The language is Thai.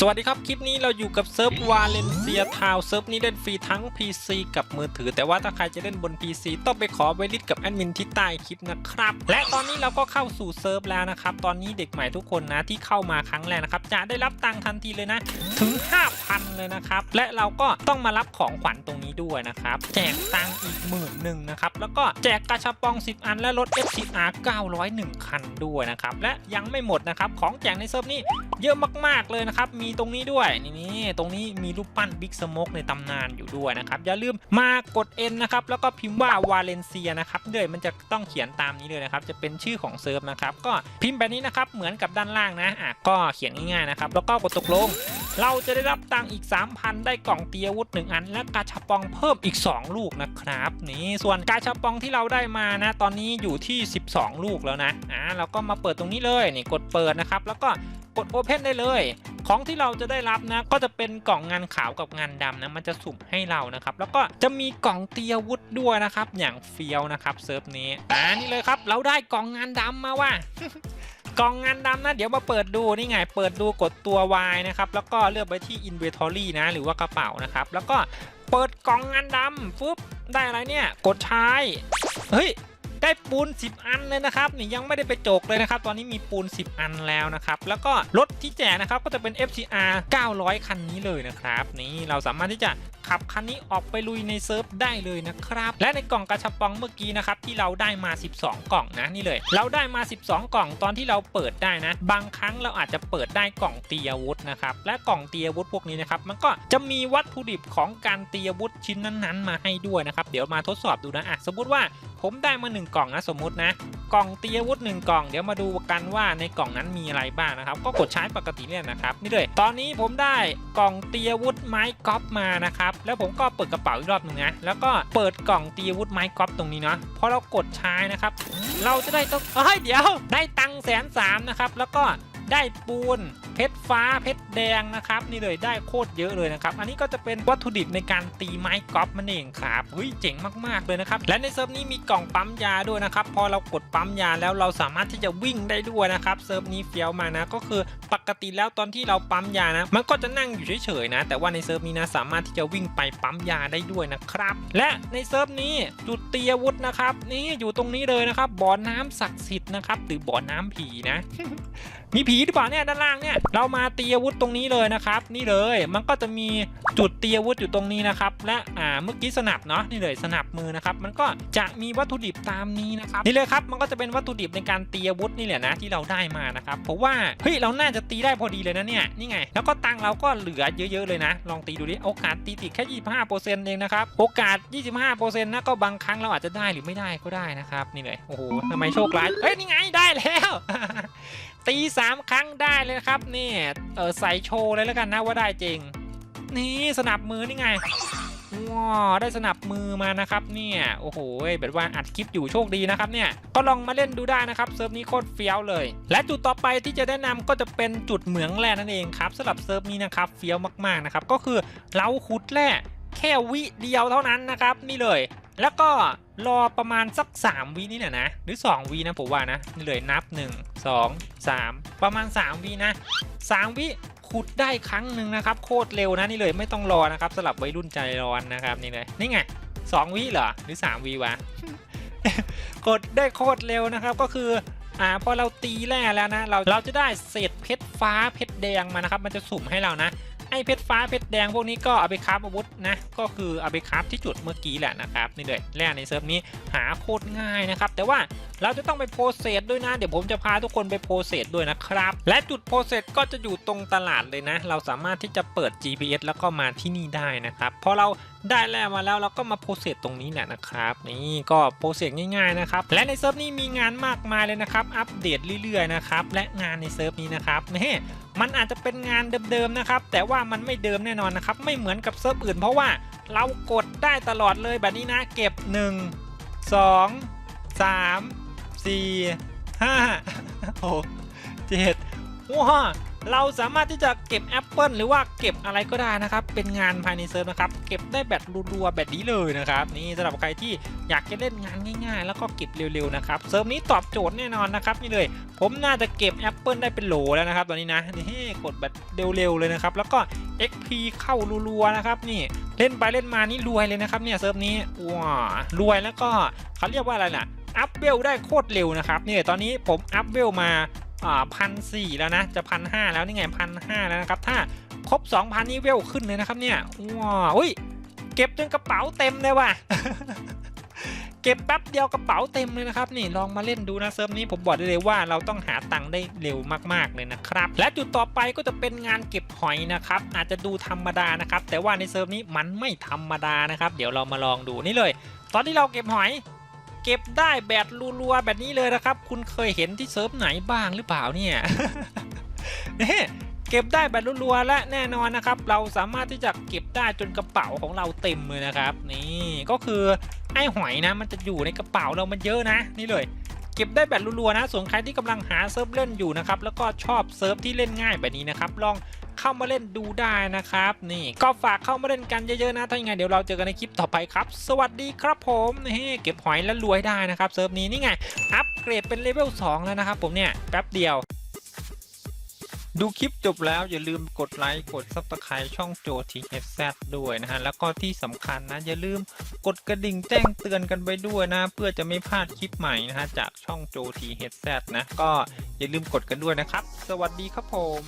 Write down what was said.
สวัสดีครับ คลิปนี้เราอยู่กับเซิร์ฟวาเลนเซียทาวเซิร์ฟนี้เล่นฟรีทั้ง PC กับมือถือ แต่ว่าถ้าใครจะเล่นบน PC ต้องไปขอไวลิสกับแอดมินที่ใต้คลิปนะครับ และตอนนี้เราก็เข้าสู่เซิร์ฟแล้วนะครับ ตอนนี้เด็กใหม่ทุกคนนะที่เข้ามาครั้งแรกนะครับ จะได้รับตังค์ทันทีเลยนะ ถึง 5,000 เลยนะครับ และเราก็ต้องมารับของขวัญตรงนี้ด้วยนะครับ แจกตังค์อีกหมื่นหนึ่งนะครับแล้วก็แจกกระชับปอง 10 อันและรถ FCR 901 คันด้วยนะครับและยังไม่หมดนะครับของแจกในเซิร์ฟนี้เยอะมากๆเลยนะครับมีีตรงนี้ด้วยนี่นี่ตรงนี้มีรูปปั้นบิ๊กสโมกในตำนานอยู่ด้วยนะครับอย่าลืมมากด N นะครับแล้วก็พิมพ์ว่าวาเลนเซียนะครับเดี๋ยวมันจะต้องเขียนตามนี้เลยนะครับจะเป็นชื่อของเซิร์ฟนะครับก็พิมพ์แบบนี้นะครับเหมือนกับด้านล่างนะอะก็เขียนง่ายๆนะครับแล้วก็กดตกลง เราจะได้รับตังค์อีก 3,000 ได้กล่องเตียอาวุธ 1 อัน และกาชาปองเพิ่มอีก 2 ลูกนะครับนี่ส่วนกาชาปองที่เราได้มานะ ตอนนี้อยู่ที่ 12 ลูกแล้วนะอ่าเราก็มาเปิดตรงนี้เลยนี่กดเปิดนะครับแล้วก็กด Open ได้เลย ของที่เราจะได้รับนะก็จะเป็นกล่องงานขาวกับงานดำนะมันจะสุ่มให้เรานะครับแล้วก็จะมีกล่องเตียวุธด้วยนะครับอย่างเฟี้ยวนะครับเซิร์ฟนี้อ่านี่เลยครับเราได้กล่องงานดำมาว่ะกล่องงานดำนะเดี๋ยวมาเปิดดูนี่ไงเปิดดูกดตัว Y นะครับแล้วก็เลือกไปที่ Inventory นะหรือว่ากระเป๋านะครับแล้วก็เปิดกล่องงานดำปุ๊บได้อะไรเนี่ย กดใช้เฮ้ย ได้ปูน 10 อันเลยนะครับนี่ยังไม่ได้ไปจกเลยนะครับตอนนี้มีปูน 10 อันแล้วนะครับแล้วก็รถที่แจกนะครับก็จะเป็น FCR 900 คันนี้เลยนะครับนี่เราสามารถที่จะ ขับคันนี้ออกไปลุยในเซิร์ฟได้เลยนะครับ และในกล่องกระชับปองเมื่อกี้นะครับที่เราได้มา 12 กล่องนะนี่เลย เราได้มา 12 กล่องตอนที่เราเปิดได้นะ บางครั้งเราอาจจะเปิดได้กล่องตีอาวุธนะครับและกล่องตีอาวุธพวกนี้นะครับมันก็จะมีวัตถุดิบของการตีอาวุธชิ้นนั้นๆ มาให้ด้วยนะครับเดี๋ยวมาทดสอบดูนะอะสมมติว่าผมได้มา 1 กล่องนะสมมตินะกล่องตีอาวุธ1กล่องเดี๋ยวมาดูกันว่าในกล่องนั้นมีอะไรบ้างนะครับ ก็กดใช้ปกติเนี่ยนะครับนี่เลย ตอนนี้ผมได้กล่องตีอาวุธไม้กอล์ฟมานะครับแล้วผมก็เปิดกระเป๋าอีกรอบหนึ่งนะ แล้วก็เปิดกล่องตีอาวุธไม้กอล์ฟตรงนี้เนาะ พอเรากดใช้นะครับ เราจะได้ต้องเฮ้ยเดี๋ยว ได้ตังค์แสนสามนะครับ แล้วก็ ได้ปูน เพชรฟ้าเพชรแดงนะครับ นี่เลยได้โคตรเยอะเลยนะครับ อันนี้ก็จะเป็นวัตถุดิบในการตีไม้กอล์ฟมันเองครับเฮ้ยเจ๋งมากๆเลยนะครับ และในเซิร์ฟนี้มีกล่องปั๊มยาด้วยนะครับ พอเรากดปั๊มยาแล้วเราสามารถที่จะวิ่งได้ด้วยนะครับเซิร์ฟนี้เฟี้ยวมานะ ก็คือปกติแล้วตอนที่เราปั๊มยานะ มันก็จะนั่งอยู่เฉยๆนะ แต่ว่าในเซิร์ฟนี้นะสามารถที่จะวิ่งไปปั๊มยาได้ด้วยนะครับ และในเซิร์ฟนี้จุดตีอาวุธนะครับ นี่อยู่ตรงนี้เลยนะครับบ่อน้ำศักดิ์สิทธิ์นะครับหรือบ่อน้ำผีนะ มีผีหรือเปล่าเนี่ยด้านล่างเนี่ยเรามาตีอาวุธตรงนี้เลยนะครับ นี่เลยมันก็จะมีจุดตีอาวุธอยู่ตรงนี้นะครับ และอ่าเมื่อกี้สนับเนาะนี่เลยสนับมือนะครับ มันก็จะมีวัตถุดิบตามนี้นะครับนี่เลยครับมันก็จะเป็นวัตถุดิบในการตีอาวุธนี่แหละนะที่เราได้มานะครับเพราะว่าเฮ้ยเราน่าจะตีได้พอดีเลยนะเนี่ยนี่ไง แล้วก็ตังเราก็เหลือเยอะๆเลยนะ ลองตีดูดิโอกาสตีติดแค่ 25%เองนะครับโอกาส 25%นะก็บางครั้งเราอาจจะได้หรือไม่ได้ก็ได้นะครับนี่เลยโอ้โหทำไมโชคร้ายเฮ้ยนี่ไงได้แล้ว ตีสามครั้งได้เลยครับนี่เออใส่โชว์เลยแล้วกันนะว่าได้จริง นี่สนับมือนี่ไงว้าได้สนับมือมานะครับเนี่ยโอ้โหแบบว่าอัดคลิปอยู่โชคดีนะครับเนี่ยก็ลองมาเล่นดูได้นะครับเซิร์ฟนี้โคตรเฟี้ยวเลย และจุดต่อไปที่จะแนะนำก็จะเป็นจุดเหมืองแร่นั่นเองครับสำหรับเซิร์ฟนี้นะครับเฟี้ยวมากๆนะครับก็คือเราขุดแร่แค่วิเดียวเท่านั้นนะครับนี่เลย แล้วก็รอประมาณสัก 3วินี่แหละนะ หรือ 2วินะผมว่านะนี่เลยนับ 1 2 3 ประมาณ 3วินะ3วิขุดได้ครั้งหนึ่งนะครับ โคตรเร็วนะนี่เลยไม่ต้องรอนะครับสำหรับวัยรุ่นใจร้อนนะครับนี่เลยนี่ไง2วิเหรอหรือ 3วิวะกดได้โคตรเร็วนะครับก็คืออ่าพอเราตีแร่แล้วนะเราเราจะได้เศษเพชรฟ้าเพชรแดงมานะครับ มันจะสุ่มให้เรานะ ไอ้เพชรฟ้าเพชรแดงพวกนี้ก็เอาไปคราฟอาวุธนะก็คือเอาไปคราฟที่จุดเมื่อกี้แหละนะครับนี่เลยแร่ในเซิร์ฟนี้หาโคตรง่ายนะครับแต่ว่าเราจะต้องไปโพสเซสด้วยนะเดี๋ยวผมจะพาทุกคนไปโพสเซสด้วยนะครับ และจุดโพสเซสก็จะอยู่ตรงตลาดเลยนะ เราสามารถที่จะเปิด GPS แล้วก็มาที่นี่ได้นะครับพอเราได้แร่มาแล้วเราก็มาโพสเซสตรงนี้แหละนะครับ นี่ก็โพสเซสง่ายๆนะครับและในเซิร์ฟนี้มีงานมากมายเลยนะครับ อัปเดตเรื่อยๆนะครับและงานในเซิร์ฟนี้นะครับนี่ มันอาจจะเป็นงานเดิมๆนะครับ แต่ว่ามันไม่เดิมแน่นอนนะครับ ไม่เหมือนกับเซิร์ฟอื่น เพราะว่าเรากดได้ตลอดเลยแบบนี้นะเก็บ 1 2 3 4 5 6 7ว้า เราสามารถที่จะเก็บแอปเปิลหรือว่าเก็บอะไรก็ได้นะครับ เป็นงานภายในเซิร์ฟนะครับ เก็บได้แบบรัวๆแบบนี้เลยนะครับ นี่สำหรับใครที่อยากจะเล่นงานง่ายๆ แล้วก็เก็บเร็วๆนะครับ เซิร์ฟนี้ตอบโจทย์แน่นอนนะครับนี่เลย ผมน่าจะเก็บแอปเปิลได้เป็นโหลแล้วนะครับ ตอนนี้นะ นี่กดแบบเร็วๆเลยนะครับ แล้วก็ XP เข้ารัวๆนะครับนี่เล่นไปเล่นมานี่รวยเลยนะครับเนี่ยเซิร์ฟนี้ว้ารวยแล้วก็เขาเรียกว่าอะไรน่ะอัพเวลได้โคตรเร็วนะครับนี่ตอนนี้ผมอัพเวลมา พันสี่แล้วนะ จะพันห้าแล้วนี่ไงพันห้าแล้วนะครับ ถ้าครบ 2,000 นี่เวลขึ้นเลยนะครับเนี่ยว้าวอุ้ยเก็บจนกระเป๋าเต็มเลยว่ะเก็บแป๊บเดียวกระเป๋าเต็มเลยนะครับนี่ลองมาเล่นดูนะเซิร์ฟนี้ผมบอกได้เลยว่าเราต้องหาตังค์ได้เร็วมากๆเลยนะครับและจุดต่อไปก็จะเป็นงานเก็บหอยนะครับอาจจะดูธรรมดานะครับแต่ว่าในเซิร์ฟนี้มันไม่ธรรมดานะครับ เดี๋ยวเรามาลองดูนี่เลย ตอนที่เราเก็บหอย ก็บได้แบบรัวๆแบบนี้เลยนะครับ คุณเคยเห็นที่เซิร์ฟไหนบ้างหรือเปล่าเนี่ยนี่เก็บได้แบบรัวๆและแน่นอนนะครับ เราสามารถที่จะเก็บได้จนกระเป๋าของเราเต็มเลยนะครับ นี่ก็คือไอ้หอยนะ มันจะอยู่ในกระเป๋าเรามันเยอะนะ นี่เลย เก็บได้แบบรัวๆนะส่วนใครที่กำลังหาเซิร์ฟเล่นอยู่นะครับแล้วก็ชอบเซิร์ฟที่เล่นง่ายแบบนี้นะครับลอง เข้ามาเล่นดูได้นะครับ นี่ก็ฝากเข้ามาเล่นกันเยอะๆนะถ้าอย่างไงเดี๋ยวเราเจอกันในคลิปต่อไปครับ สวัสดีครับผมนี่เก็บหอยแล้วรวยได้นะครับเซิร์ฟนี้นี่ไงอัปเกรดเป็นเลเวล2แล้วนะครับผมเนี่ยแป๊บเดียวดูคลิปจบแล้วอย่าลืมกดไลค์กด Subscribe ช่องโจทีเอซด้วยนะฮะ แล้วก็ที่สำคัญนะอย่าลืมกดกระดิ่งแจ้งเตือนกันไปด้วยนะ เพื่อจะไม่พลาดคลิปใหม่นะฮะ จากช่องโจทีเอซนะ ก็อย่าลืมกดกันด้วยนะครับ สวัสดีครับผม